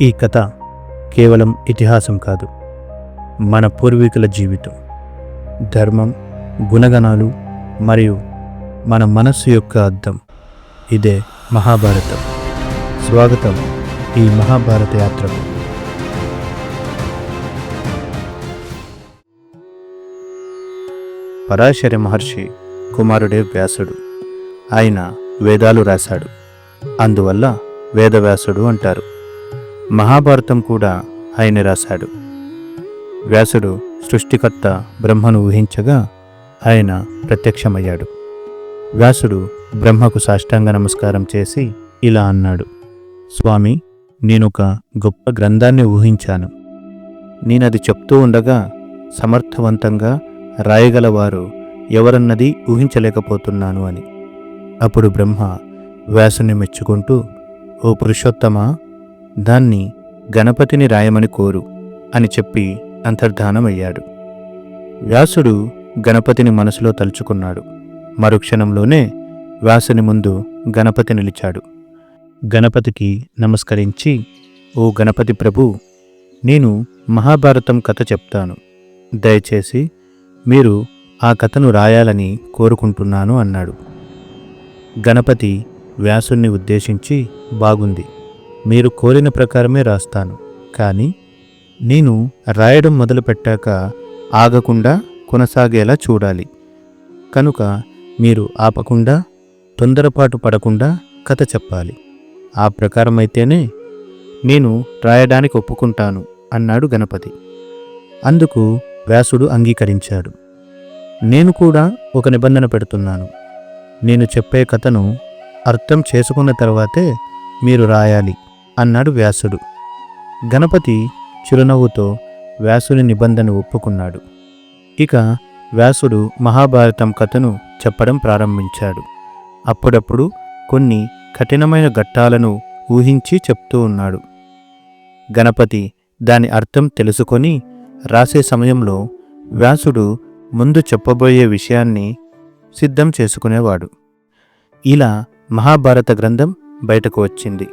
ఈ కథ కేవలం ఇతిహాసం కాదు మన పూర్వీకుల జీవితం. ధర్మం గుణగణాలు మరియు మన మనస్సు యొక్క అర్థం. ఇదే మహాభారతం. స్వాగతం ఈ మహాభారత యాత్రకు. పరాశరి మహర్షి కుమారుడే వ్యాసుడు. ఆయన వేదాలు రాశాడు. అందువల్ల వేదవ్యాసుడు అంటారు. మహాభారతం కూడా ఆయన రాశాడు. వ్యాసుడు సృష్టికర్త బ్రహ్మను ఊహించగా ఆయన ప్రత్యక్షమయ్యాడు. వ్యాసుడు బ్రహ్మకు సాష్టాంగ నమస్కారం చేసి ఇలా అన్నాడు. స్వామి నేనొక గొప్ప గ్రంథాన్ని ఊహించాను. నేనది చెప్తూ ఉండగా సమర్థవంతంగా రాయగలవారు ఎవరన్నది ఊహించలేకపోతున్నాను అని. అప్పుడు బ్రహ్మ వ్యాసుని మెచ్చుకుంటూ ఓ పురుషోత్తమా దాన్ని గణపతిని రాయమని కోరు అని చెప్పి అంతర్ధానమయ్యాడు. వ్యాసుడు గణపతిని మనసులో తలుచుకున్నాడు. మరుక్షణంలోనే వ్యాసుని ముందు గణపతి నిలిచాడు. గణపతికి నమస్కరించి ఓ గణపతి ప్రభు నేను మహాభారతం కథ చెప్తాను. దయచేసి మీరు ఆ కథను రాయాలని కోరుకుంటున్నాను అన్నాడు. గణపతి వ్యాసుణ్ణి ఉద్దేశించి బాగుంది. మీరు కోరిన ప్రకారమే రాస్తాను. కానీ నేను రాయడం మొదలుపెట్టాక ఆగకుండా కొనసాగేలా చూడాలి. కనుక మీరు ఆపకుండా తొందరపాటు పడకుండా కథ చెప్పాలి. ఆ ప్రకారమైతేనే నేను రాయడానికి ఒప్పుకుంటాను అన్నాడు గణపతి. అందుకు వ్యాసుడు అంగీకరించాడు. నేను కూడా ఒక నిబంధన పెడుతున్నాను. నేను చెప్పే కథను అర్థం చేసుకున్న తర్వాతే మీరు రాయాలి. అన్నాడు వ్యాసుడు. గణపతి చిరునవ్వుతో వ్యాసుని నిబంధన ఒప్పుకున్నాడు. ఇక వ్యాసుడు మహాభారతం కథను చెప్పడం ప్రారంభించాడు. అప్పుడప్పుడు కొన్ని కఠినమైన ఘట్టాలను ఊహించి చెప్తూ ఉన్నాడు. గణపతి దాని అర్థం తెలుసుకొని రాసే సమయంలో వ్యాసుడు ముందు చెప్పబోయే విషయాన్ని సిద్ధం చేసుకునేవాడు. ఇలా మహాభారత గ్రంథం బయటకు వచ్చింది.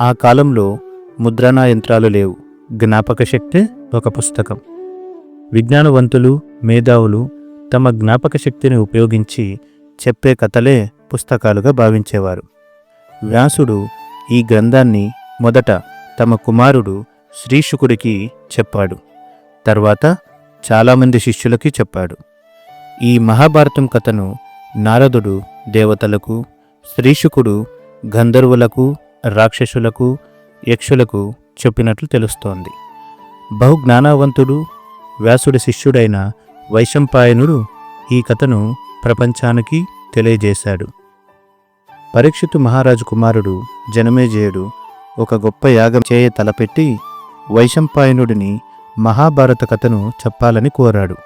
ఆ కాలంలో ముద్రణా యంత్రాలు లేవు. జ్ఞాపక శక్తి ఒక పుస్తకం. విజ్ఞానవంతులు మేధావులు తమ జ్ఞాపక శక్తిని ఉపయోగించి చెప్పే కథలే పుస్తకాలుగా భావించేవారు. వ్యాసుడు ఈ గ్రంథాన్ని మొదట తమ కుమారుడు శ్రీశుకుడికి చెప్పాడు. తర్వాత చాలామంది శిష్యులకి చెప్పాడు. ఈ మహాభారతం కథను నారదుడు దేవతలకు శ్రీశుకుడు గంధర్వులకు రాక్షసులకు యక్షులకు చెప్పినట్లు తెలుస్తోంది. బహుజ్ఞానవంతుడు వ్యాసుడి శిష్యుడైన వైశంపాయనుడు ఈ కథను ప్రపంచానికి తెలియజేశాడు. పరీక్షితు మహారాజు కుమారుడు జనమేజయుడు ఒక గొప్ప యాగం చేయ తలపెట్టి వైశంపాయనుడిని మహాభారత కథను చెప్పాలని కోరాడు.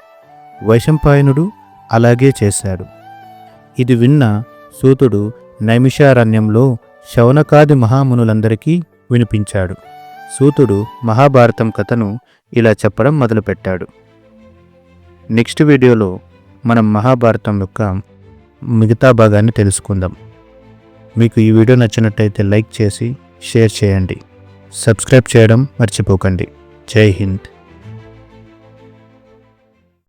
వైశంపాయనుడు అలాగే చేశాడు. ఇది విన్న సూతుడు నైమిషారణ్యంలో శౌనకాది మహామునులందరికీ వినిపించాడు. సూతుడు మహాభారతం కథను ఇలా చెప్పడం మొదలుపెట్టాడు. నెక్స్ట్ వీడియోలో మనం మహాభారతం యొక్క మిగతా భాగాన్ని తెలుసుకుందాం. మీకు ఈ వీడియో నచ్చినట్టయితే లైక్ చేసి షేర్ చేయండి. సబ్స్క్రైబ్ చేయడం మర్చిపోకండి. జై హింద్.